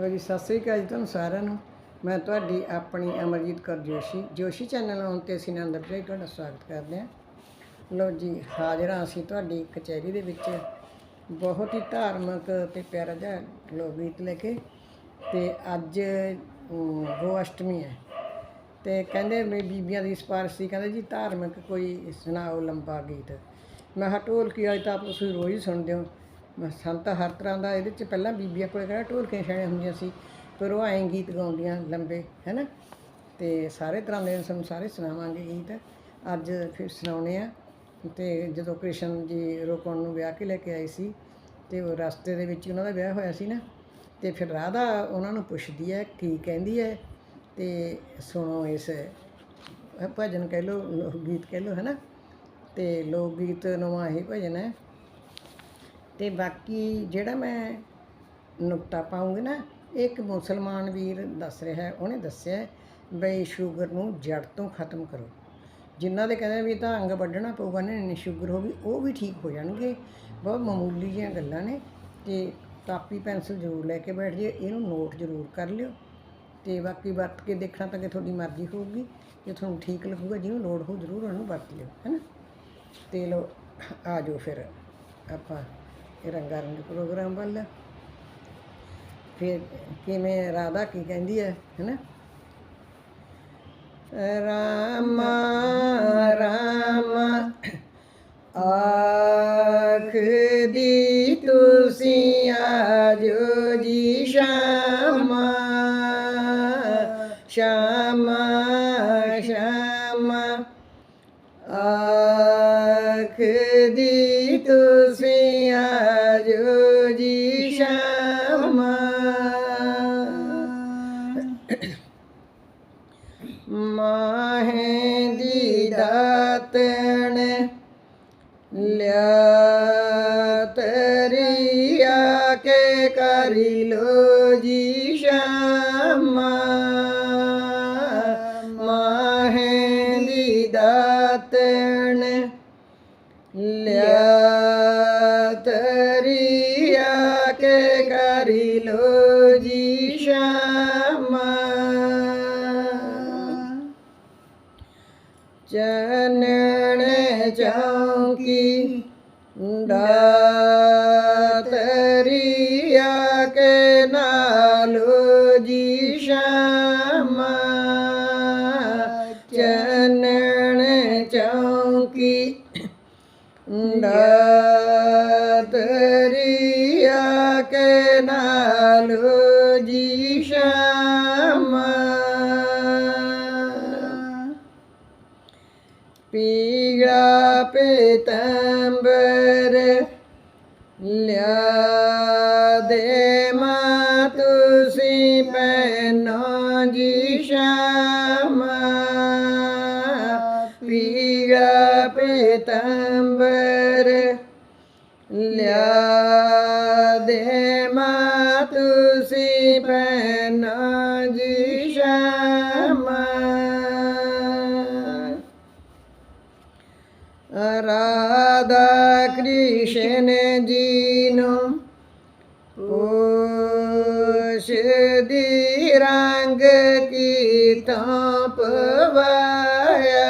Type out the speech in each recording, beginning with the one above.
ਲੋ ਜੀ, ਸਤਿ ਸ੍ਰੀ ਅਕਾਲ ਜੀ ਤੁਹਾਨੂੰ ਸਾਰਿਆਂ ਨੂੰ। ਮੈਂ ਤੁਹਾਡੀ ਆਪਣੀ ਅਮਰਜੀਤ ਕੌਰ ਜੋਸ਼ੀ। ਜੋਸ਼ੀ ਚੈਨਲ ਆਉਣ ਤੇ ਅਸੀਂ ਆਨੰਦ ਭਾਈ ਤੁਹਾਡਾ ਸਵਾਗਤ ਕਰਦੇ ਹਾਂ। ਲੋ ਜੀ, ਹਾਜ਼ਰ ਹਾਂ ਅਸੀਂ ਤੁਹਾਡੀ ਕਚਹਿਰੀ ਦੇ ਵਿੱਚ। ਬਹੁਤ ਹੀ ਧਾਰਮਿਕ ਤੇ ਪਿਆਰਾ ਜਿਹਾ ਲੋਕ ਗੀਤ ਲੈ ਕੇ। ਤੇ ਅੱਜ ਗੋ ਅਸ਼ਟਮੀ ਹੈ। ਤੇ ਕਹਿੰਦੇ ਵੀ ਬੀਬੀਆਂ ਦੀ ਸਿਫਾਰਿਸ਼ ਸੀ। ਕਹਿੰਦੇ ਜੀ, ਧਾਰਮਿਕ ਕੋਈ ਸੁਣਾਓ ਲੰਬਾ ਗੀਤ। ਮੈਂ ਕਿਹਾ, ਢੋਲਕੀ ਵਾਲੀ ਤਾਂ ਤੁਸੀਂ ਰੋਜ਼ ਹੀ ਸੁਣਦੇ ਹੋ। ਮੈਂ ਸਾਨੂੰ ਹਰ ਤਰ੍ਹਾਂ ਦਾ ਇਹਦੇ ਚ ਪਹਿਲਾਂ ਬੀਬੀਆਂ ਕੋਲੇ ਕਿਹੜਾ ਢੋਲਕੀਆਂ ਛਾਣੀਆਂ ਹੁੰਦੀਆਂ ਸੀ ਪਰ ਉਹ ਐਂ ਗੀਤ ਗਾਉਂਦੀਆਂ ਲੰਬੇ, ਹੈਨਾ? ਤੇ ਸਾਰੇ ਤਰ੍ਹਾਂ ਦੇ ਸਾਨੂੰ ਸਾਰੇ ਸੁਣਾਵਾਂਗੇ ਗੀਤ। ਅੱਜ ਫਿਰ ਸੁਣਾਉਣੇ ਆ। ਤੇ ਜਦੋਂ ਕ੍ਰਿਸ਼ਨ ਜੀ ਰੋਕਣ ਨੂੰ ਵਿਆਹ ਕੇ ਲੈ ਕੇ ਆਏ ਸੀ, ਤੇ ਉਹ ਰਸਤੇ ਦੇ ਵਿੱਚ ਉਹਨਾਂ ਦਾ ਵਿਆਹ ਹੋਇਆ ਸੀ ਨਾ, ਤੇ ਫਿਰ ਰਾਧਾ ਉਹਨਾਂ ਨੂੰ ਪੁੱਛਦੀ ਹੈ, ਕੀ ਕਹਿੰਦੀ ਹੈ? ਤੇ ਸੁਣੋ ਇਸ ਭਜਨ ਕਹਿ ਲਓ, ਲੋਕ ਗੀਤ ਕਹਿ ਲਓ, ਹੈਨਾ? ਤੇ ਲੋਕ ਗੀਤ ਨਵਾਂ ਇਹ ਭਜਨ ਹੈ ਅਤੇ ਬਾਕੀ ਜਿਹੜਾ ਮੈਂ ਨੁਕਤਾ ਪਾਉਂਗੀ ਨਾ, ਇੱਕ ਮੁਸਲਮਾਨ ਵੀਰ ਦੱਸ ਰਿਹਾ, ਉਹਨੇ ਦੱਸਿਆ ਬਈ ਸ਼ੂਗਰ ਨੂੰ ਜੜ ਤੋਂ ਖਤਮ ਕਰੋ। ਜਿਨ੍ਹਾਂ ਦੇ ਕਹਿੰਦੇ ਵੀ ਤਾਂ ਅੰਗ ਵੱਢਣਾ ਪਊਗਾ ਨਾ ਇੰਨੀ ਸ਼ੂਗਰ ਹੋ ਗਈ, ਉਹ ਵੀ ਠੀਕ ਹੋ ਜਾਣਗੇ। ਬਹੁਤ ਮਾਮੂਲੀ ਜਿਹੀਆਂ ਗੱਲਾਂ ਨੇ ਤੇ ਕਾਪੀ ਪੈਨਸਲ ਜ਼ਰੂਰ ਲੈ ਕੇ ਬੈਠ ਜਿਓ ਇਹਨੂੰ ਨੋਟ ਜ਼ਰੂਰ ਕਰ ਲਿਓ। ਤੇ ਬਾਕੀ ਵਰਤ ਕੇ ਦੇਖਣਾ ਤਾਂ ਕਿ ਤੁਹਾਡੀ ਮਰਜ਼ੀ ਹੋਊਗੀ, ਜੇ ਤੁਹਾਨੂੰ ਠੀਕ ਲੱਗੂਗਾ, ਜਿਹਨੂੰ ਲੋੜ ਹੋ ਜ਼ਰੂਰ ਉਹਨੂੰ ਵਰਤ ਲਿਓ ਹੈਨਾ ਤੇ ਲੋ ਆ ਜਾਓ ਫਿਰ ਆਪਾਂ। ਇਹ ਰੰਗਾ ਰੰਗ ਪ੍ਰੋਗਰਾਮ ਵੱਲ। ਫਿਰ ਕਿਵੇਂ ਰਾਧਾ ਕੀ ਕਹਿੰਦੀ ਹੈ, ਹੈਨਾ? ਰਾਮ ਰਾਮ, ਆਖਦੀ ਤੁਸੀਂ ਆਜੋ। ਸ਼ਾਮ ਮਾਹੇ ਦੀ ਦਾਤਣ ਲਿਆ ਤਰੀਆ ਕੇ ਕਰੀ ਲੋ ਜੀ ਸ਼ਾਮ ਮਾਹੇ ਦੀ ਦਾਤਣ ਲਿਆ ਚਨਣ ਚੌਂਕੀ ਡਾਤਰੀਆ ਕੇ ਨਾਲੋ ਜੀ ਸ਼ਾਮਾ। ਚਨਣ ਚੌਂਕੀ। ਡਾਤਰੀਆ ਕੇ ਨਾਲੋ ਪੀੜਾ ਲਿਆ ਦੇ ਮਾ ਤੁਸੀਂ ਪਹਿਨੋ ਜੀ ਸ਼ਾਮਾ। ਪੀੜਾ ਪੀਤੰਬਰ ਲਿਆ ਰਾਧਾ ਕ੍ਰਿਸ਼ਨ ਜੀ ਨੂੰ ਪੁੱਛਦੀ ਰੰਗ ਕੀ ਤਾਂ ਪਵਾਇਆ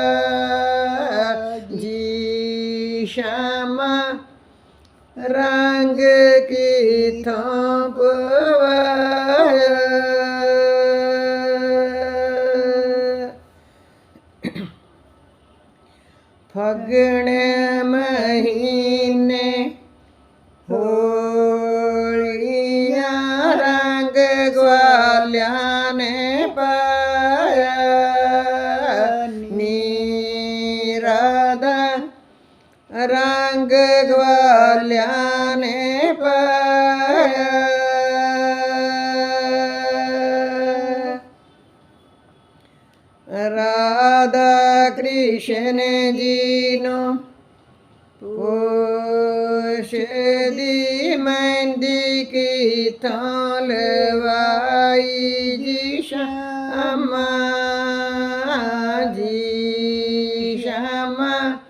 ਜੀ ਸ਼ਾਮਾ ਰੰਗ ਗਵਾਲਿਆਂ ਨੇ ਪਾਇਆ ਨੀਰਾਦਾ, ਰੰਗ ਗਵਾਲਿਆਂ ਨੇ ਪਾਇਆ। ਰਾਧਾ ਕ੍ਰਿਸ਼ਨ ਜੀ ਨੂੰ ਪੁੱਛਦੀ, ਮਹਿੰਦੀ ਕੀ ਥਾਂ Shama Shama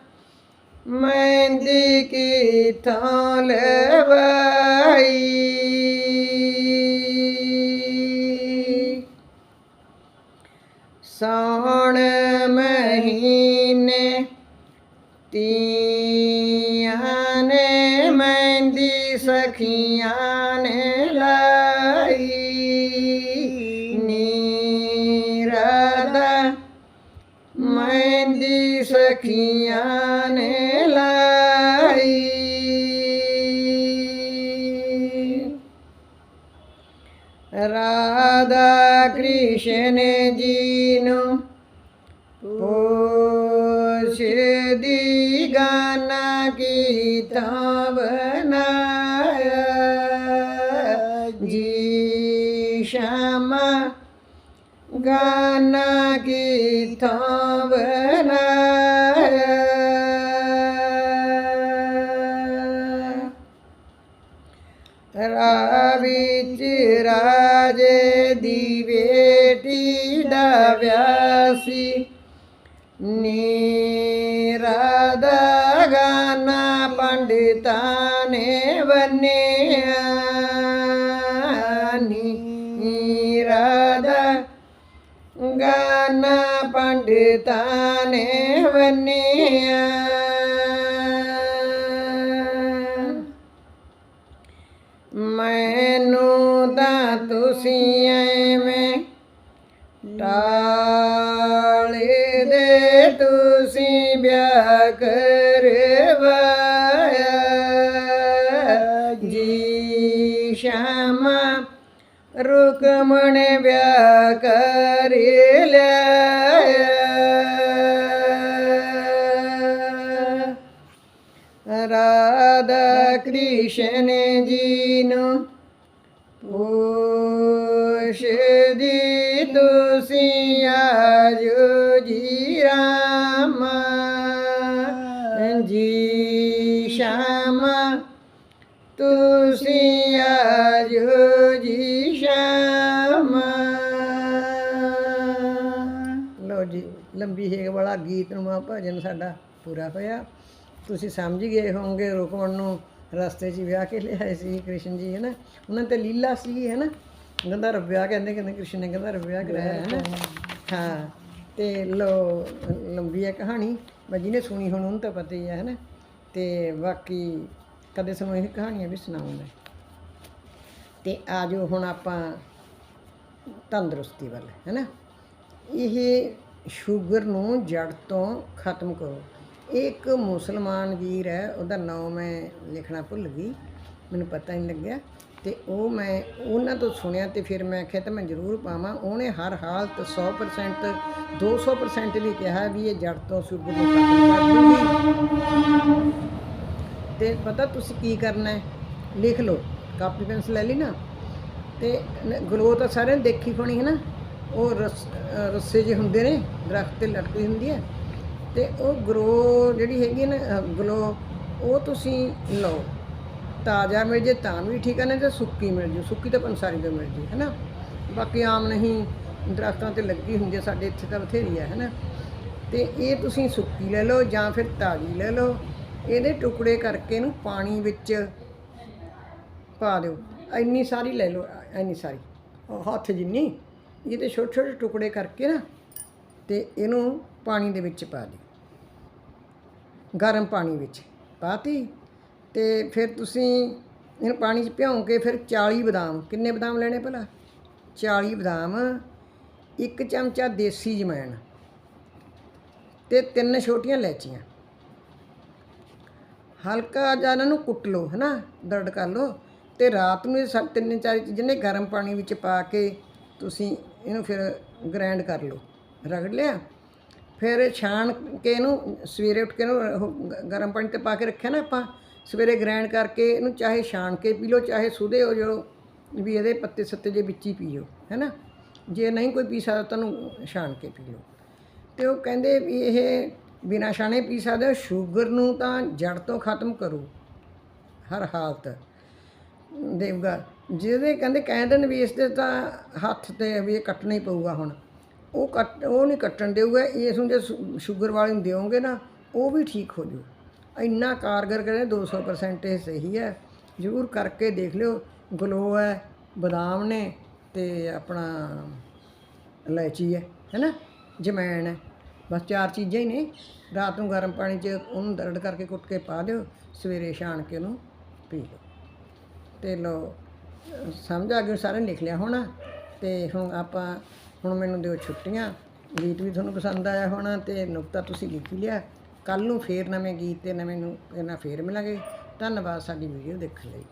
Mendi ki talevai Sone ਮਹਿੰਦੀ ਸਖੀਆਂ ਨੇ ਲਾਈ ਰਾਧਾ ਕ੍ਰਿਸ਼ਨ ਜੀ ਨੂੰ ਪੁੱਛਦੀ ਗਾਨਾ ਕੀਤਾ ਬਣਾਇਆ ਰਾ ਵਿੱਚ ਰਾਜੇ ਦੀ ਬੇਟੀ ਦਾ ਵਿਆਹ ਸੀ ਨੀਰਾ ਦਾ ਗਾਨਾ ਤਾਂ ਤੁਸੀਂ ਐਵੇਂ ਟਾਲੇ ਦੇ ਤੁਸੀਂ ਵਿਆਹ ਕਰਵਾਇਆ। ਜੀ ਸ਼ਾਮਾ ਰੁਕਮਣ ਵਿਆਹ ਕਰ ਲਿਆ। ਰਾਧਾ ਕ੍ਰਿਸ਼ਨ ਜੀ ਨੂੰ ਪੂ ਲੰਬੀ ਹੇਗ ਵਾਲਾ ਗੀਤ ਨੂੰ ਭਜਨ ਸਾਡਾ ਪੂਰਾ ਹੋਇਆ। ਤੁਸੀਂ ਸਮਝ ਗਏ ਹੋਵੋਗੇ ਰੁਕਮਣ ਨੂੰ ਰਸਤੇ 'ਚ ਵਿਆਹ ਕੇ ਲਿਆਏ ਸੀ ਕ੍ਰਿਸ਼ਨ ਜੀ ਹੈ ਨਾ ਉਹਨਾਂ ਤੇ ਲੀਲਾ ਸੀ ਹੈ ਨਾ ਗੰਧਰਵ ਵਿਆਹ ਕਹਿੰਦੇ ਕਹਿੰਦੇ ਕ੍ਰਿਸ਼ਨ ਨੇ ਗੰਧਰਵ ਵਿਆਹ ਕਰਾਇਆ ਹੈ ਨਾ ਹਾਂ, ਤੇ ਲੋ, ਲੰਬੀ ਹੈ ਕਹਾਣੀ। ਮੈਂ ਜਿਹਨੇ ਸੁਣੀ ਹੁਣ ਉਹਨੂੰ ਤਾਂ ਪਤਾ ਹੀ ਹੈ ਨਾ ਤੇ ਬਾਕੀ ਕਦੇ ਸਾਨੂੰ ਇਹ ਕਹਾਣੀਆਂ ਵੀ ਸੁਣਾਉਂਗਾ ਤੇ ਆਜੋ ਹੁਣ ਆਪਾਂ ਤੰਦਰੁਸਤੀ ਵੱਲ ਹੈ ਨਾ ਇਹ ਸ਼ੂਗਰ ਨੂੰ ਜੜ ਤੋਂ ਖਤਮ ਕਰੋ। ਇਹ ਇੱਕ ਮੁਸਲਮਾਨ ਵੀਰ ਹੈ, ਉਹਦਾ ਨਾਮ ਮੈਂ ਲਿਖਣਾ ਭੁੱਲ ਗਈ, ਮੈਨੂੰ ਪਤਾ ਨਹੀਂ ਲੱਗਿਆ। ਤੇ ਉਹ ਮੈਂ ਉਹਨਾਂ ਤੋਂ ਸੁਣਿਆ ਤੇ ਫਿਰ ਮੈਂ ਆਖਿਆ ਤਾਂ ਮੈਂ ਜ਼ਰੂਰ ਪਾਵਾਂ। ਉਹਨੇ ਹਰ ਹਾਲਤ 100% 200% ਵੀ ਕਿਹਾ ਵੀ ਇਹ ਜੜ ਤੋਂ ਸ਼ੂਗਰ ਨੂੰ ਖਤਮ ਕਰ ਦੂਗੀ ਤੇ ਪਤਾ ਤੁਸੀਂ ਕੀ ਕਰਨਾ ਹੈ? ਲਿਖ ਲਓ। ਕਾਪੀ ਪੈਨਸਲ ਲੈ ਲਈ ਨਾ। ਤੇ ਗਲੋ ਤਾਂ ਸਾਰਿਆਂ ਨੇ ਦੇਖੀ ਹੋਣੀ ਹੈ ਨਾ? ਉਹ ਰਸ ਰੱਸੇ ਜਿਹੇ ਹੁੰਦੇ ਨੇ, ਦਰਖਤ ਤੇ ਲਟਕੀ ਹੁੰਦੀ ਹੈ। ਤੇ ਉਹ ਗਰੋ ਜਿਹੜੀ ਹੈਗੀ ਨਾ ਗਲੋ ਉਹ ਤੁਸੀਂ ਲਓ। ਤਾਜ਼ਾ ਮਿਲ ਜੇ ਤਾਂ ਵੀ ਠੀਕ ਹੈ ਨਾ ਤੇ ਸੁੱਕੀ ਮਿਲ ਜੇ। ਸੁੱਕੀ ਤਾਂ ਪੰਸਾਰੀ ਤੋਂ ਮਿਲ ਜੇ ਹੈ ਨਾ ਬਾਕੀ ਆਮ ਨਹੀਂ, ਦਰਖਤਾਂ ਤੇ ਲੱਗੀ ਹੁੰਦੀ ਹੈ, ਸਾਡੇ ਇੱਥੇ ਤਾਂ ਬਥੇਰੀ ਹੈ ਹੈ ਨਾ ਤੇ ਇਹ ਤੁਸੀਂ ਸੁੱਕੀ ਲੈ ਲਓ ਜਾਂ ਫਿਰ ਤਾਜ਼ੀ ਲੈ ਲਓ। ਇਹਦੇ ਟੁਕੜੇ ਕਰਕੇ ਇਹਨੂੰ ਪਾਣੀ ਵਿੱਚ ਪਾ ਦਿਓ। ਇੰਨੀ ਸਾਰੀ ਲੈ ਲਓ, ਇੰਨੀ ਸਾਰੀ। ਹੱਥ ਜਿੰਨੀ। ਇਹਦੇ ਛੋਟੇ ਛੋਟੇ ਟੁਕੜੇ ਕਰਕੇ ਨਾ ਤੇ ਇਹਨੂੰ ਪਾਣੀ ਦੇ ਵਿੱਚ ਪਾ ਦਿਓ। ਗਰਮ ਪਾਣੀ ਵਿੱਚ ਪਾਤੀ ਤੇ ਫਿਰ ਤੁਸੀਂ ਇਹਨੂੰ ਪਾਣੀ 'ਚ ਭਿਉਂ ਕੇ ਫਿਰ 40 ਬਦਾਮ, ਕਿੰਨੇ ਬਦਾਮ ਲੈਣੇ ਭਲਾ? 40 ਬਦਾਮ, ਇੱਕ ਚਮਚਾ ਦੇਸੀ ਜਮੈਣ ਤੇ ਤਿੰਨ ਛੋਟੀਆਂ ਇਲਾਚੀਆਂ ਹਲਕਾ ਜਿਹਾ ਇਹਨਾਂ ਨੂੰ ਕੁੱਟ ਲਓ, ਹਨਾ? ਦਰੜ ਕਰ ਲਓ ਤੇ ਰਾਤ ਨੂੰ ਇਹ ਤਿੰਨ ਚਾਰ ਚੀਜ਼ਾਂ ਨੇ ਗਰਮ ਪਾਣੀ ਵਿੱਚ ਪਾ ਕੇ ਤੁਸੀਂ ਇਹਨੂੰ ਫਿਰ ਗ੍ਰਾਈਂਡ ਕਰ ਲਓ। ਰਗੜ ਲਿਆ। ਫਿਰ ਛਾਣ ਕੇ ਇਹਨੂੰ ਸਵੇਰੇ ਉੱਠ ਕੇ ਇਹਨੂੰ ਗਰਮ ਪਾਣੀ ਤੇ ਪਾ ਕੇ ਰੱਖਿਆ ਨਾ ਆਪਾਂ। ਸਵੇਰੇ ਗ੍ਰਾਈਂਡ ਕਰਕੇ ਇਹਨੂੰ ਚਾਹੇ ਛਾਣ ਕੇ ਪੀ ਲਓ, ਚਾਹੇ ਸੁਦੇ ਹੋ ਜੋ ਵੀ ਇਹਦੇ ਪੱਤੇ ਸੱਤੇ ਜੇ ਵਿੱਚ ਹੀ ਪੀਓ, ਹੈਨਾ? ਜੇ ਨਹੀਂ ਕੋਈ ਪੀ ਸਕਦਾ ਤੁਹਾਨੂੰ ਛਾਣ ਕੇ ਪੀ ਲਓ। ਤੇ ਉਹ ਕਹਿੰਦੇ ਵੀ ਇਹ ਬਿਨਾਂ ਛਾਣੇ ਪੀ ਸਕਦੇ ਹੋ, ਸ਼ੂਗਰ ਨੂੰ ਤਾਂ ਜੜ ਤੋਂ ਖਤਮ ਕਰੋ। ਹਰ ਹਾਲਤ। ਦੇਵਗਾ ਜਿਹਦੇ ਕਹਿੰਦੇ ਕਹਿ ਦੇਣ ਵੀ ਇਸ ਦੇ ਤਾਂ ਹੱਥ ਤੇ ਵੀ ਇਹ ਕੱਟਣਾ ਹੀ ਪਊਗਾ ਹੁਣ। ਉਹ ਕੱਟ, ਉਹ ਨਹੀਂ ਕੱਟਣ ਦੇਊਗਾ, ਇਸ ਨੂੰ ਜੇ ਸ਼ੂ- ਸ਼ੂਗਰ ਵਾਲੇ ਨੂੰ ਦਿਓਗੇ ਨਾ, ਉਹ ਵੀ ਠੀਕ ਹੋ ਜੂ। ਇੰਨਾ ਕਾਰਗਰ ਕਰੇ 200% ਇਹ ਸਹੀ ਹੈ। ਜ਼ਰੂਰ ਕਰਕੇ ਦੇਖ ਲਿਓ। ਗਲੋ ਹੈ, ਬਦਾਮ ਨੇ ਤੇ ਆਪਣਾ ਇਲਾਇਚੀ ਹੈ, ਹੈਨਾ? ਜਮੈਣ ਹੈ। ਬਸ ਚਾਰ ਚੀਜ਼ਾਂ ਹੀ ਨੇ। ਰਾਤ ਨੂੰ ਗਰਮ ਪਾਣੀ 'ਚ ਉਹਨੂੰ ਦਰੜ ਕਰਕੇ ਕੁੱਟ ਕੇ ਪਾ ਦਿਓ। ਸਵੇਰੇ ਛਾਣ ਕੇ ਉਹਨੂੰ ਪੀ ਲਓ। ਤੇ ਲਓ ਸਮਝ ਆ ਗਈ ਸਾਰਿਆਂ ਨੇ ਲਿਖ ਲਿਆ ਹੋਣਾ। ਤੇ ਹੁਣ ਆਪਾਂ, ਹੁਣ ਮੈਨੂੰ ਦਿਓ ਛੁੱਟੀਆਂ। ਗੀਤ ਵੀ ਤੁਹਾਨੂੰ ਪਸੰਦ ਆਇਆ ਹੋਣਾ ਤੇ ਨੁਕਤਾ ਤੁਸੀਂ ਲਿਖ ਹੀ ਲਿਆ। ਕੱਲ ਨੂੰ ਫੇਰ ਨਵੇਂ ਗੀਤ ਤੇ ਨਵੇਂ ਨੂੰ, ਇਹਨਾਂ ਫੇਰ ਮਿਲਾਂਗੇ। ਧੰਨਵਾਦ, ਸਾਡੀ ਵੀਡੀਓ ਦੇਖਣ ਲਈ।